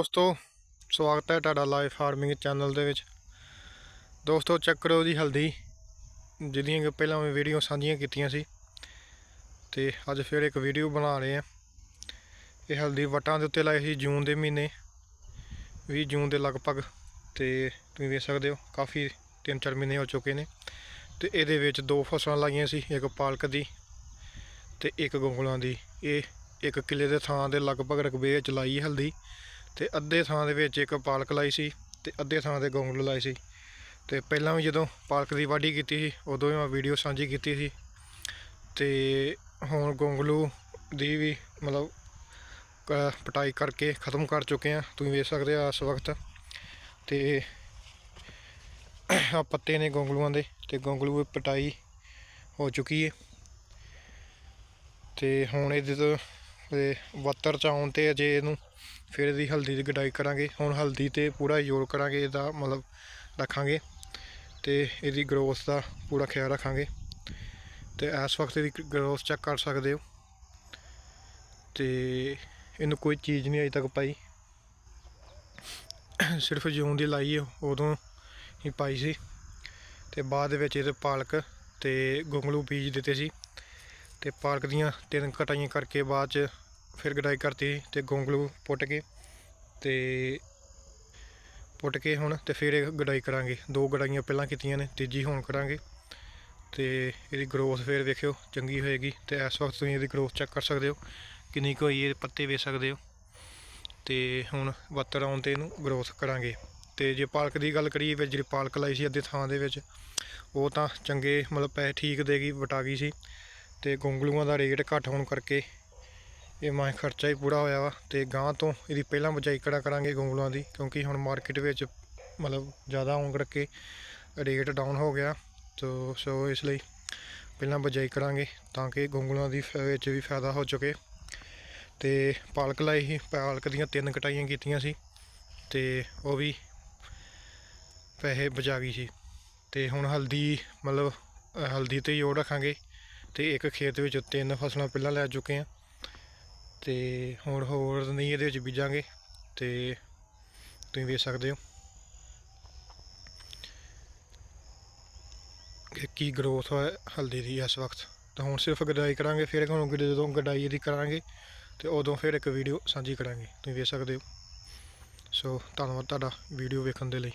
ਦੋਸਤੋ, ਸਵਾਗਤ ਹੈ ਤੁਹਾਡਾ ਲਾਈਵ ਫਾਰਮਿੰਗ ਚੈਨਲ ਦੇ ਵਿੱਚ। ਦੋਸਤੋ ਚੈੱਕ ਕਰੋ ਹਲਦੀ, ਜਿਹਦੀਆਂ ਕਿ ਪਹਿਲਾਂ ਮੈਂ ਵੀਡੀਓ ਸਾਂਝੀਆਂ ਕੀਤੀਆਂ ਸੀ। ਤੇ ਅੱਜ ਫਿਰ ਇੱਕ ਵੀਡੀਓ ਬਣਾ ਰਹੇ ਆ ਇਹ ਹਲਦੀ ਵਟਾਂ ਦੇ ਉੱਤੇ ਲਾਈ ਸੀ ਜੂਨ ਦੇ ਮਹੀਨੇ 20 ਜੂਨ ਦੇ ਲਗਭਗ। ਤੇ ਤੁਸੀਂ ਵੇਖ ਸਕਦੇ ਹੋ, ਕਾਫੀ 3-4 ਮਹੀਨੇ ਹੋ ਚੁੱਕੇ ਨੇ। ਤੇ ਇਹਦੇ ਵਿੱਚ ਦੋ ਫਸਲਾਂ ਲਾਈਆਂ ਸੀ, ਇੱਕ ਪਾਲਕ ਦੀ ਤੇ ਇੱਕ ਗੁੰਗਲਾਂ ਦੀ। ਇਹ ਇੱਕ ਕਿੱਲੇ ਦੇ ਥਾਂ ਦੇ ਲਗਭਗ ਰਕਬੇ ਵਿੱਚ ਲਾਈ ਹਲਦੀ। ਤੇ ਅੱਧੇ ਥਾਂ ਦੇ ਵਿੱਚ ਇੱਕ ਪਾਲਕ ਲਾਈ ਸੀ ਤੇ ਅੱਧੇ ਥਾਂ ਤੇ ਗੋਂਗਲੂ ਲਾਈ ਸੀ। ਤੇ ਪਹਿਲਾਂ ਵੀ ਜਦੋਂ ਪਾਲਕ ਦੀ ਵਾਢੀ ਕੀਤੀ ਸੀ, ਉਦੋਂ ਵੀ ਮੈਂ ਵੀਡੀਓ ਸਾਂਝੀ ਕੀਤੀ ਸੀ। ਤੇ ਹੁਣ ਗੋਂਗਲੂ ਦੀ ਵੀ ਮਤਲਬ ਕ- ਪਟਾਈ ਕਰਕੇ ਖਤਮ ਕਰ ਚੁੱਕੇ ਆ ਤੁਸੀਂ ਵੇਖ ਸਕਦੇ ਆ ਇਸ ਵਕਤ ਤੇ ਆ ਪੱਤੇ ਨੇ ਗੋਂਗਲੂਆਂ ਦੇ ਤੇ ਗੋਂਗਲੂ ਦੀ ਪਟਾਈ ਹੋ ਚੁੱਕੀ ਹੈ। ਤੇ ਹੁਣ ਇਹਦੇ ਤੋਂ ਵੱਤਰ ਚ ਆਉਣ ਤੇ ਅਜੇ ਇਹਨੂੰ ਫਿਰ ਇਹਦੀ ਹਲਦੀ ਦੀ ਗਡਾਈ ਕਰਾਂਗੇ। ਹੁਣ ਹਲਦੀ ਤੇ ਪੂਰਾ ਜ਼ੋਰ ਕਰਾਂਗੇ, ਇਹਦਾ ਮਤਲਬ ਰੱਖਾਂਗੇ ਤੇ ਇਹਦੀ ਗਰੋਥ ਦਾ ਪੂਰਾ ਖਿਆਲ ਰੱਖਾਂਗੇ। ਤੇ ਇਸ ਵਕਤ ਇਹਦੀ ਗਰੋਥ ਚੈੱਕ ਕਰ ਸਕਦੇ ਹੋ। ਤੇ ਇਹਨੂੰ ਕੋਈ ਚੀਜ਼ ਨਹੀਂ ਅਜੇ ਤੱਕ ਪਾਈ। ਸਿਰਫ ਜੂਨ ਦੀ ਲਾਈ ਉਦੋਂ ਹੀ ਪਾਈ ਸੀ। ਤੇ ਬਾਅਦ ਵਿੱਚ ਇਹਦੇ ਪਾਲਕ ਤੇ ਗੁੰਗਲੂ ਬੀਜ ਦਿੱਤੇ ਸੀ। ਤੇ ਪਾਲਕ ਦੀਆਂ ਤਿੰਨ ਕਟਾਈਆਂ ਕਰਕੇ ਬਾਅਦ ਚ ਫਿਰ ਗਡਾਈ ਕਰਤੀ ਤੇ ਗੋਂਗਲੂ ਪੁੱਟ ਕੇ ਤੇ ਪੁੱਟ ਕੇ ਹੁਣ ਤੇ ਫਿਰ ਇਹ ਗਡਾਈ ਕਰਾਂਗੇ। ਦੋ ਗਡਾਈਆਂ ਪਹਿਲਾਂ ਕੀਤੀਆਂ ਨੇ, ਤੀਜੀ ਹੁਣ ਕਰਾਂਗੇ। ਤੇ ਇਹਦੀ ਗਰੋਥ ਫਿਰ ਵੇਖਿਓ, ਚੰਗੀ ਹੋਏਗੀ ਤੇ ਇਸ ਵਕਤ ਤੁਸੀਂ ਇਹਦੀ ਗਰੋਥ ਚੈੱਕ ਕਰ ਸਕਦੇ ਹੋ, ਕਿੰਨੀ ਕੁ ਹੋਈ ਇਹ ਪੱਤੇ ਵੇਚ ਸਕਦੇ ਹੋ। ਤੇ ਹੁਣ ਵੱਤਰ ਆਉਣ ਤੇ ਇਹਨੂੰ ਗਰੋਥ ਕਰਾਂਗੇ। ਤੇ ਜੇ ਪਾਲਕ ਦੀ ਗੱਲ ਕਰੀਏ ਫਿਰ ਜਿਹੜੀ ਪਾਲਕ ਲਾਈ ਸੀ ਅੱਧੇ ਥਾਂ ਦੇ ਵਿੱਚ, ਉਹ ਤਾਂ ਚੰਗੇ ਮਤਲਬ ਪੈਸੇ ਠੀਕ ਦੇਗੀ ਵਟਾ ਗਈ ਸੀ। ਤੇ ਗੋਂਗਲੂਆਂ ਦਾ ਰੇਟ ਘੱਟ ਹੋਣ ਕਰਕੇ ਇਹ ਮਾਂ ਖਰਚਾ ਹੀ ਪੂਰਾ ਹੋਇਆ ਵਾ ਤੇ ਗਾਂ ਤੋਂ ਇਹਦੀ ਪਹਿਲਾਂ ਬਜਾਈ ਕਰਾ ਕਰਾਂਗੇ ਗੋਂਗਲੂਆਂ ਦੀ, ਕਿਉਂਕਿ ਹੁਣ ਮਾਰਕੀਟ ਵਿੱਚ ਮਤਲਬ ਜ਼ਿਆਦਾ ਹੋਣ ਕਰਕੇ ਰੇਟ ਡਾਊਨ ਹੋ ਗਿਆ। ਤੋ, ਸੋ ਇਸ ਲਈ ਪਹਿਲਾਂ ਬਜਾਈ ਕਰਾਂਗੇ ਤਾਂ ਕਿ ਗੋਂਗਲੂਆਂ ਦੀ ਵਿੱਚ ਵੀ ਫਾਇਦਾ ਹੋ ਚੁੱਕੇ। ਤੇ ਪਾਲਕ ਲਾਈ ਹੀ ਪਾਲਕ ਦੀਆਂ ਤਿੰਨ ਕਟਾਈਆਂ ਕੀਤੀਆਂ ਸੀ ਤੇ ਉਹ ਵੀ ਪੈਸੇ ਬਚਾ ਗਈ ਸੀ। ਤੇ ਹੁਣ ਹਲਦੀ, ਮਤਲਬ ਹਲਦੀ ਤੇ ਜੋੜ ਰੱਖਾਂਗੇ ਤੇ ਇੱਕ ਖੇਤ ਵਿੱਚ ਤਿੰਨ ਫਸਲਾਂ ਪਹਿਲਾਂ ਲੈ ਚੁੱਕੇ ਆ। ਤੇ ਹੁਣ ਹੋਰ ਨਹੀਂ ਇਹਦੇ ਵਿੱਚ ਬੀਜਾਂਗੇ ਤੇ ਤੁਸੀਂ ਵੇਖ ਸਕਦੇ ਹੋ ਕਿ ਕੀ ਗਰੋਥ ਹੈ ਹਲਦੀ ਦੀ ਇਸ ਵਕਤ। ਤਾਂ ਹੁਣ ਸਿਰਫ ਗਡਾਈ ਕਰਾਂਗੇ, ਫਿਰ ਹੁਣ ਜਦੋਂ ਗਡਾਈ ਦੀ ਕਰਾਂਗੇ ਤੇ ਉਦੋਂ ਫਿਰ ਇੱਕ ਵੀਡੀਓ ਸਾਂਝੀ ਕਰਾਂਗੇ। ਤੁਸੀਂ ਵੇਖ ਸਕਦੇ ਹੋ। ਸੋ ਧੰਨਵਾਦ ਤੁਹਾਡਾ ਵੀਡੀਓ ਵੇਖਣ ਦੇ ਲਈ।